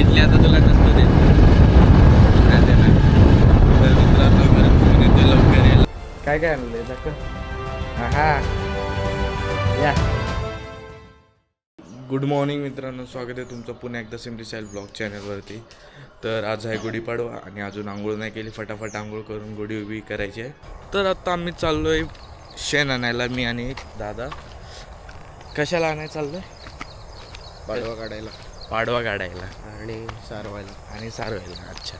इथली आता तुला नसतो देत. काय काय आणलंय दाखव. हा या. गुड मॉर्निंग मित्रांनो स्वागत आहे तुमचं पुन्हा एकदा सिमरी साईल ब्लॉग चॅनलवरती तर आज आहे गुढीपाडवा आणि अजून आंघोळ नाही केली. फटाफट आंघोळ करून गुढी उभी करायची आहे. तर आता आम्ही चाललो आहे शेण आणायला मी आणि दादा. कशाला आणायला चाललो आहे पाडवा काढायला. पाडवा काढायला. आणि सारवायला. आणि सारवायला अच्छा.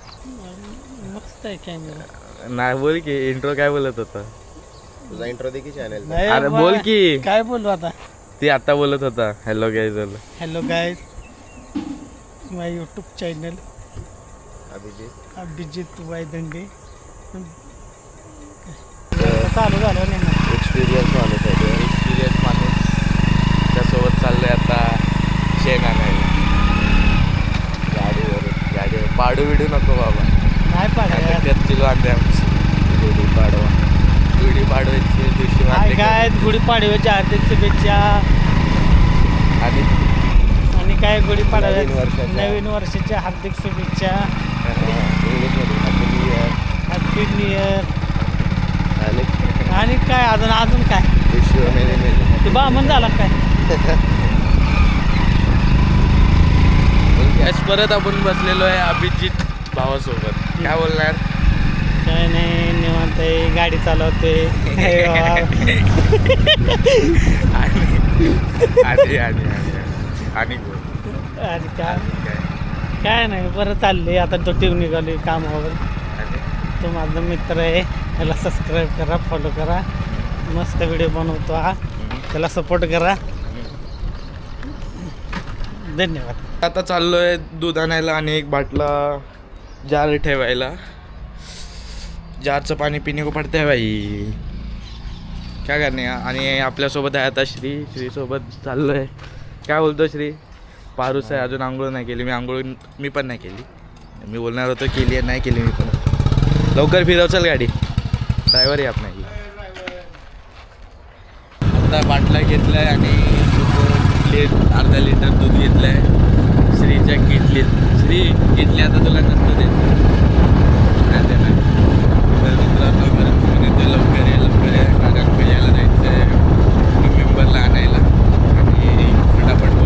मस्त आहे कॅमेरा नाही बोल की इंट्रो काय बोलत होता? तुझा इंट्रो दे की चॅनल नाही अरे बोल की. काय बोलू आता? ती आता बोलत होता हॅलो गाय झालं. Hello guys my YouTube channel Abhijit. Abhijit Waydande. चालू झालं. एक्सपिरियन्स माणूस आहे तो. एक्सपिरियन्स माणूस त्यासोबत चाललोय आता शेण आणायला गाडीवर पाडू बिडू नको बाबा. नाही पाडा आमची गुढी पाडवा. गुढी पाडवायची दिवशी काय गुढीपाडव्याच्या हार्दिक शुभेच्छा. आणि आणि काय नवीन वर्षाच्या. नवीन वर्षाच्या हार्दिक शुभेच्छा. हॅपी न्यू इयर आणि काय अजून अजून काय? तू बामण झाला काय? आज परत आपण बसलेलो आहे अभिजित भावासोबत. काय बोलणार? काय नाही निवांत आहे. गाडी चालवते. आणि आणि आणि आणि आणि बोल. आणि काय? काय? काय नाही बरं चालले आता ड्युटीवर निघाली कामावर. आणि? तो माझा मित्र आहे. त्याला सबस्क्राईब करा फॉलो करा. मस्त व्हिडिओ बनवतो हा. त्याला सपोर्ट करा. धन्यवाद. आता चाललोय दूध आणायला आणि एक बाटला जार ठेवायला. जारचं पाणी पिणे को पडते है भाई काय करणे? आणि आपल्यासोबत आहे आता श्री. श्री सोबत चाललोय. काय बोलतो श्री? पारूस आहे अजून आंघोळ नाही केली. मी आंघोळ मी पण नाही केली. मी बोलणार होतो केली आहे नाही केली मी पण. लवकर फिरव चल गाडी. ड्रायव्हर आहे आपण आता बाटला घेतलाय आणि लिट अर्धा लिटर दूध घेतलं आहे श्रीच्या किटलीत श्री किटली आता तुला नसतो देत? नाही त्याला तर मित्रांनो घरात फोन येतो लवकर या लवकर ये. कारण पहिल्याला जायचं आहे मेंबरला आणायला. आणि फटाफट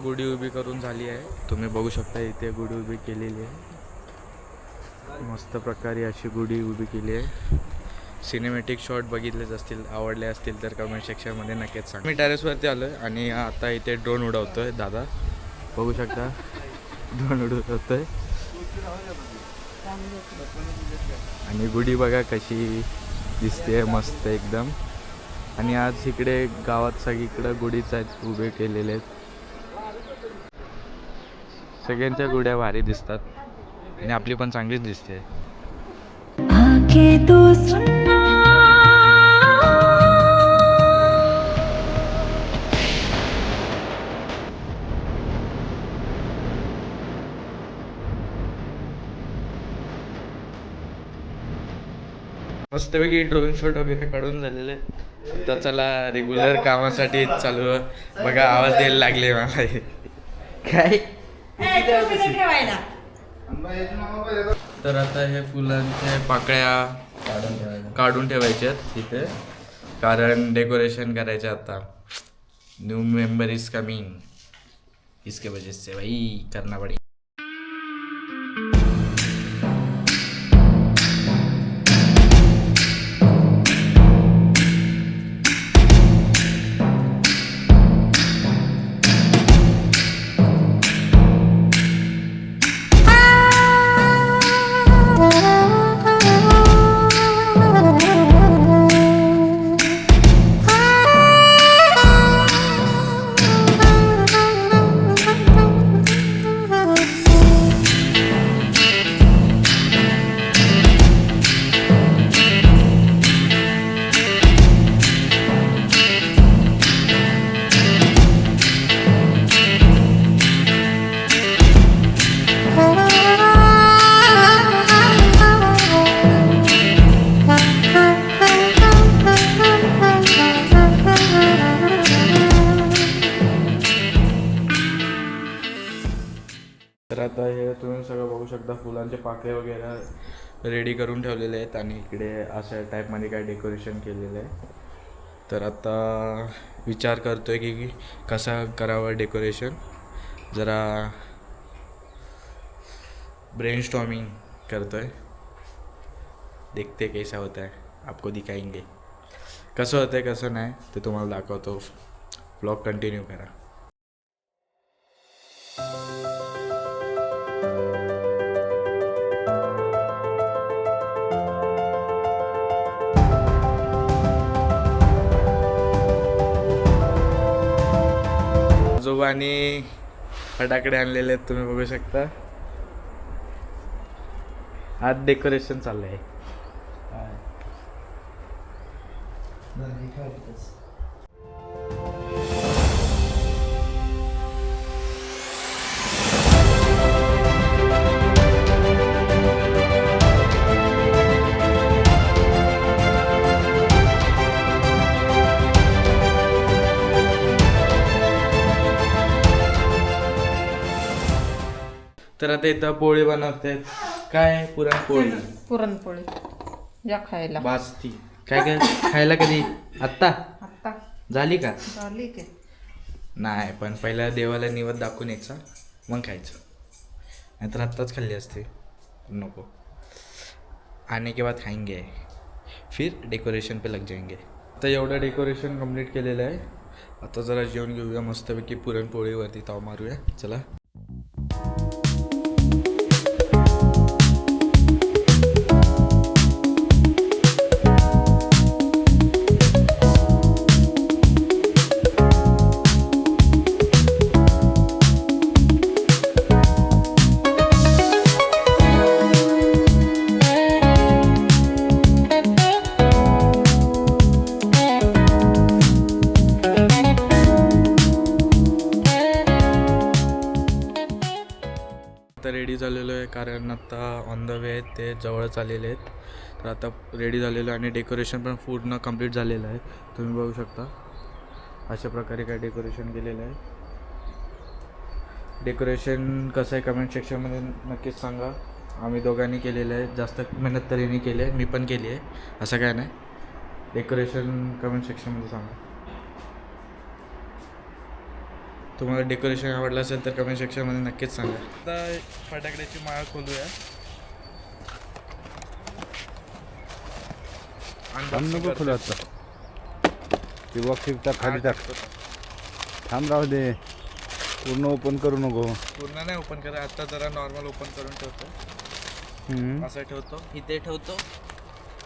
गुढी उभी करून झाली आहे. तुम्ही बघू शकता इथे गुढी उभी केलेली आहे. मस्त प्रकारे अशी गुढी उभी केली आहे. सिनेमॅटिक शॉट बघितलेच असतील आवडले असतील तर कमेंट सेक्शनमध्ये नक्कीच सांग. मी टॅरेसवरती आलो आहे आणि आता इथे ड्रोन उडवतो आहे दादा. बघू शकता ड्रोन उडवतो आहे आणि गुढी बघा कशी दिसते मस्त एकदम. आणि आज इकडे गावात सगळीकडं गुढीच आहेत उभे केलेले आहेत. सगळ्यांच्या गुढ्या भारी दिसतात. आणि आपली पण चांगलीच दिसते. आंखें तो सुनना मस्तपैकी ड्रोन शॉट वगैरे काढून झालेले. तर चला रेग्युलर कामासाठी चालू. आहे. बघा आवाज द्यायला लागले मला. हे. तर आता हे फुलांच्या पाकळ्या काढून ठेवायच्या. तिथे कारण डेकोरेशन करायचे आता. न्यू मेंबर इज कमिंग इसके वजह से भाई करना पड़ेगा शकता फुलांचे पाकळे वगैरे रेडी करून ठेवलेले आहेत आणि इकडे अशा टाईपमध्ये काय डेकोरेशन केलेलं आहे. तर आता विचार करतोय की की कसा करावं डेकोरेशन जरा ब्रेन स्टॉमिंग करतोय. देखते कैसा होता है आपको दिखाएंगे. कसं होतं आहे कसं नाही ते तुम्हाला दाखवतो. ब्लॉग कंटिन्यू करा. आजोबांनी फटाकडे आणलेले आहेत तुम्ही बघू शकता. आज डेकोरेशन चाललंय तर आता इथं पोळी बनवतात काय पुरणपोळी? पुरणपोळी. या खायला. बासती. काय काय खायला कधी? आत्ता? आत्ता. झाली का? झाली की. नाही पण पहिला देवाला निवद दाखवून यायचा. मग खायचं. नाहीतर आत्ताच खाल्ली असते. नको. आने के बाद खाएंगे फिर डेकोरेशन पे लग जाएंगे आता एवढं डेकोरेशन कंप्लीट केलेलं आहे. आता जरा जेवण घेऊया मस्तपैकी पुरणपोळीवरती ताव मारूया. चला. आता ऑन द वे आहेत ते जवळच आलेले आहेत. तर आता रेडी झालेलं आहे आणि डेकोरेशन पण पूर्ण कंप्लीट झालेलं आहे. तुम्ही बघू शकता. अशा प्रकारे काय डेकोरेशन केलेलं आहे. डेकोरेशन कसं आहे कमेंट सेक्शनमध्ये नक्कीच सांगा. आम्ही दोघांनी केलेलं आहे. जास्त मेहनत तऱ्हेने केली आहे. मी पण केली आहे. असं काय नाही. डेकोरेशन कमेंट सेक्शनमध्ये सांगा. तुम्हाला डेकोरेशन आवडलं असेल तर कमेंट सेक्शनमध्ये नक्कीच सांगा. आता फटाकड्याची माळ खोलूया. थांब नको खुलं आता. ती बॉक्स एकदा खाली टाक. थांब राहू दे. पूर्ण ओपन करू नको. पूर्ण नाही ओपन करा. आता जरा नॉर्मल ओपन करून ठेवतो. हम्म. असं ठेवतो. इथे ठेवतो.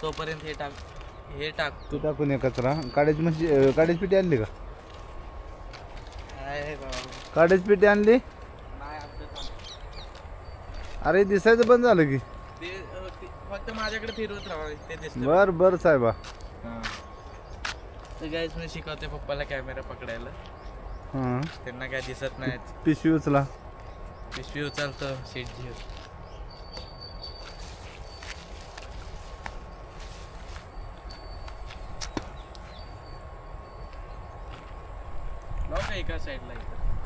तोपर्यंत हे टाक. हे टाकतो तू टाकून ये कचरा. काड्याची म्हणजे अं, काड्याची पेटी आणली का? काड्याची पेटी आणली. अरे दिसायचं बंद झालं की. फक्त माझ्याकडे फिरवत राहा बर बर साहेबा. गाईज मी शिकवते पप्पाला कॅमेरा पकडायला. हां. त्यांना काय दिसत नाही पिशवी उचला. पिशवी उचलतो सीट घेऊ एका साईडला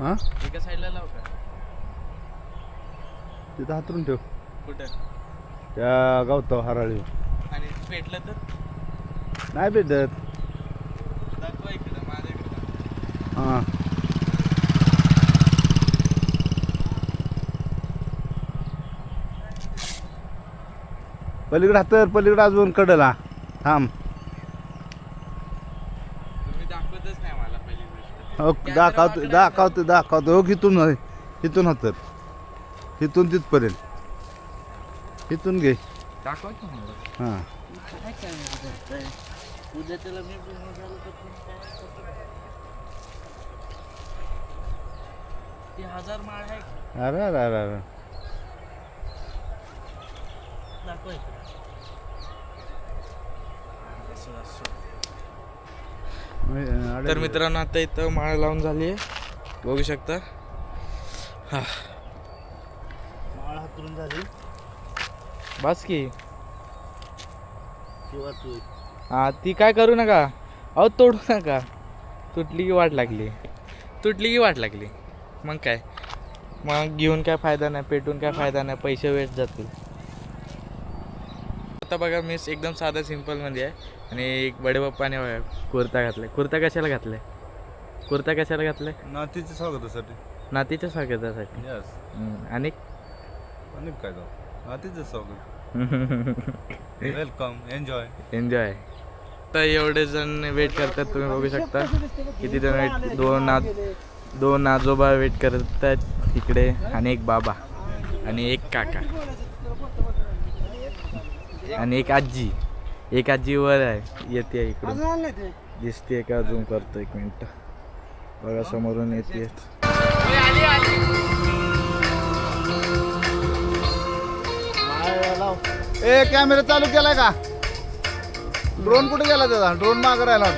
हां? एका साईडला लाव का? तिथं हातरून ठेव. कुठं? त्या गावतो हराळी. आणि पेटलं तर? नाही भेटत दाखवा इकडं माझ्याकडं. हां. पलीकडे हातर पलीकडे अजून कडला. थांब तुम्ही दाखवतच नाही मला पहिली गोष्ट हो दाखवतो दाखवतो दाखवतो. हो इथून इथून हातर इथून तिथपर्यंत. इथून घे. हां. अरे अरे अरे इकडे. असं, असं. अरे, तर मित्रांनो आता इथं माळ लावून झाली आहे. बघू शकता. हा. माळ हातरून झाली. बस की. हा ती काय करू नका. अहो तोडू नका. तुटली की वाट लागली. तुटली की वाट लागली. मग काय? मग घेऊन काय फायदा नाही पेटून काय फायदा नाही पैसे वेस्ट जातील. आता बघा मी एकदम साधा सिम्पलमध्ये आहे. आणि एक बडे बाप्पाने बघा कुर्ता घातलाय. कुर्ता कशाला घातलाय? कुर्ता कशाला घातलाय? नातीच्या स्वागतासाठी. नातीच्या स्वागतासाठी. यस आणि? अनेक काय जाऊ नातीचं स्वागत. वेलकम एन्जॉय एन्जॉय तर एवढे जण वेट करतात तुम्ही बघू शकता. किती जण वेट दोन आज दोन आजोबा वेट करत आहेत तिकडे. आणि एक बाबा. आणि एक काका. आणि एक आजी. एक आजी वर आहे. येते इकडून. दिसते का झूम करतो एक मिनिट. बघा समोरून येते. ए कॅमेरा चालू केलाय का? ड्रोन कुठे गेला त्याचा? ड्रोन मागे राहिला.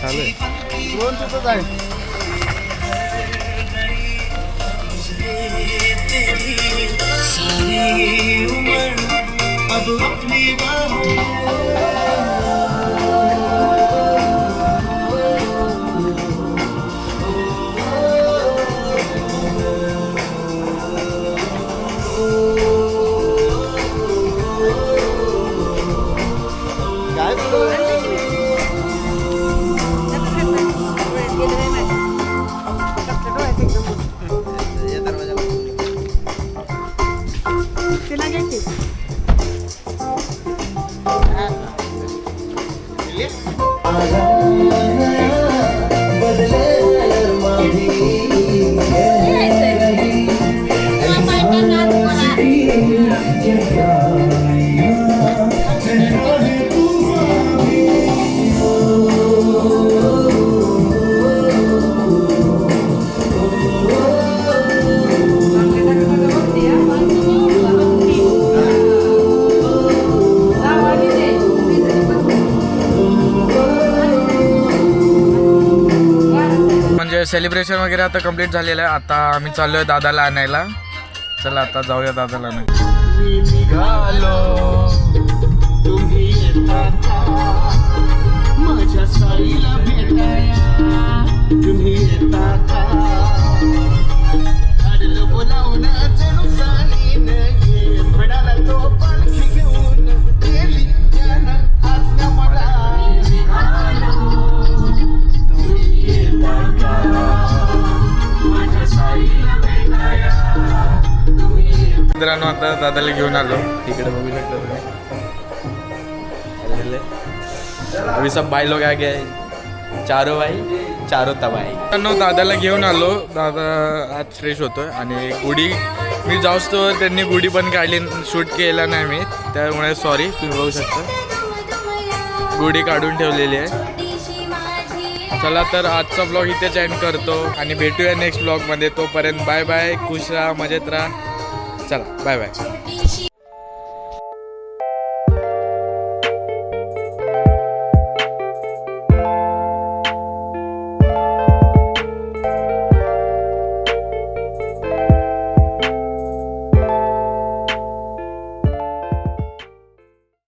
चालू आहे दोन तिथंच आहे. सेलिब्रेशन वगैरे आता कंप्लीट झालेलं आहे. आता आम्ही चाललोय दादाला आणायला. चला आता जाऊया दादाला आणायला. मित्रांनो आता दादाला घेऊन आलो. इकडे बघू शकतो तुम्ही. अभी सब भाई लोग आ गए चारो भाई चारो तबाई. मित्रांनो दादाला घेऊन आलो. दादा आज फ्रेश होतो आणि गुढी मी जाऊस तर त्यांनी गुढी पण काढली शूट केला नाही मी. त्यामुळे सॉरी तुम्ही बघू शकता. गुढी काढून ठेवलेली आहे. चला तर आजचा ब्लॉग इथेच एंड करतो आणि भेटूया नेक्स्ट ब्लॉगमध्ये तोपर्यंत बाय बाय खुश राहा मजेत राहा. चला बाय बाय